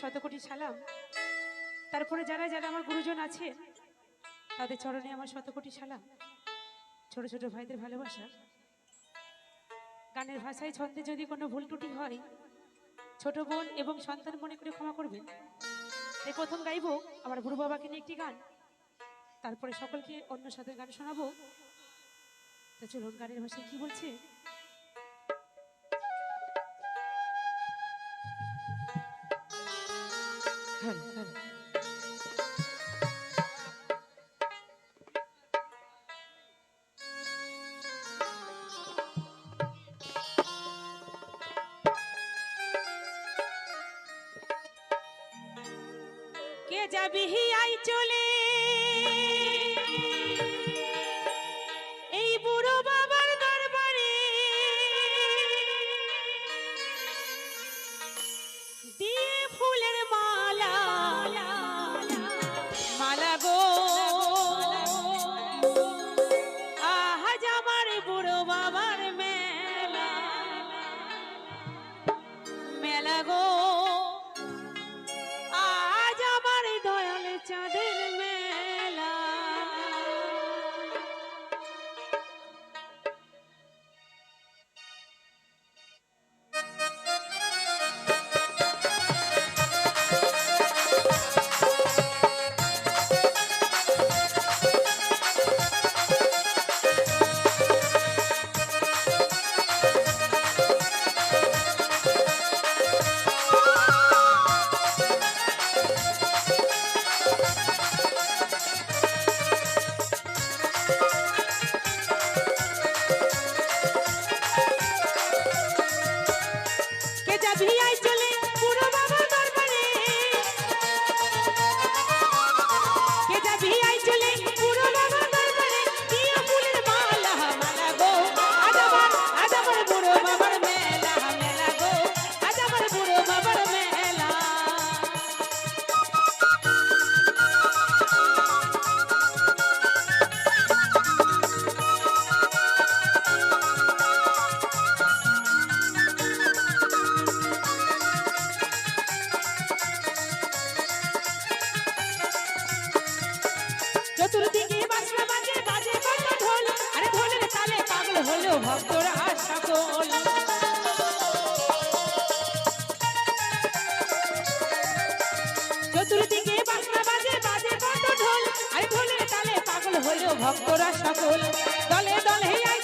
শতকোটি সালাম, তারপরে যারা যারা আমার গুরুজন আছে, তাদের চরণে আমার শতকোটি সালাম। ছোট ছোট ভাইদের ভালোবাসা। গানের ভাষায় ছন্দে যদি কোনো ভুল ত্রুটি হয়, ছোট বোন এবং সন্তান মনে করে ক্ষমা করবেন। এই প্রথম গাইবো আমার গুরু বাবাকে নিয়ে একটি গান। তারপরে সকলকে অন্য সাথে গান শোনাবো। তো চলুন, গানের ভাষায় কি বলছে? কে যাবি আই চলে কে চতুর্দিকে বাজনা বাজে বাজে কত ঢোল। আরে ঢোলের তালে পাগল হলো ভক্তরা সকল। চতুর্দিকে বাজনা বাজে বাজে কত ঢোল। আরে ঢোলের তালে পাগল হলো ভক্তরা সকল। দলে দলে আই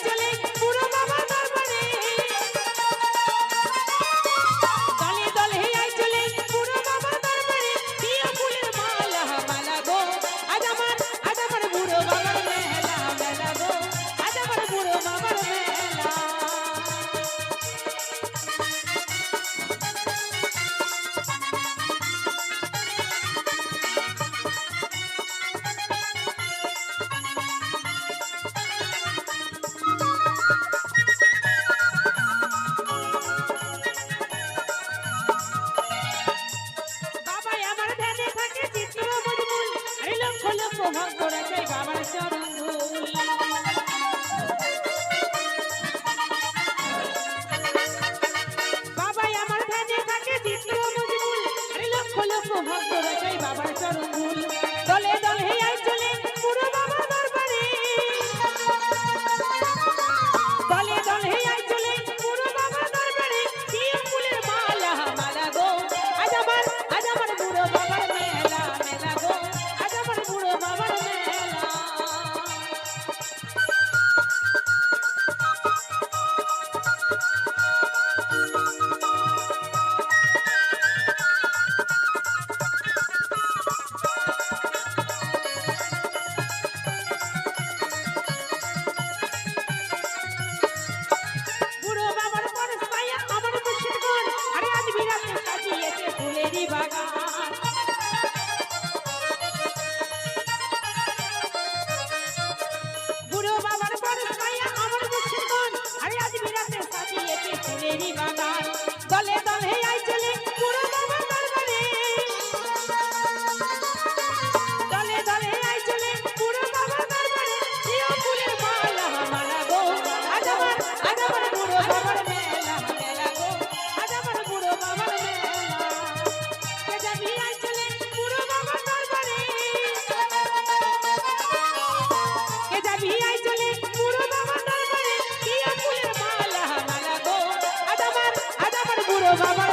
ফুলেরই বাগান বুড়ো বাবার পর ছায়া আমার মুখে মন আমি আজ বিরাতে সাজিয়েছি ফুলেরই বাগান duro, vamos.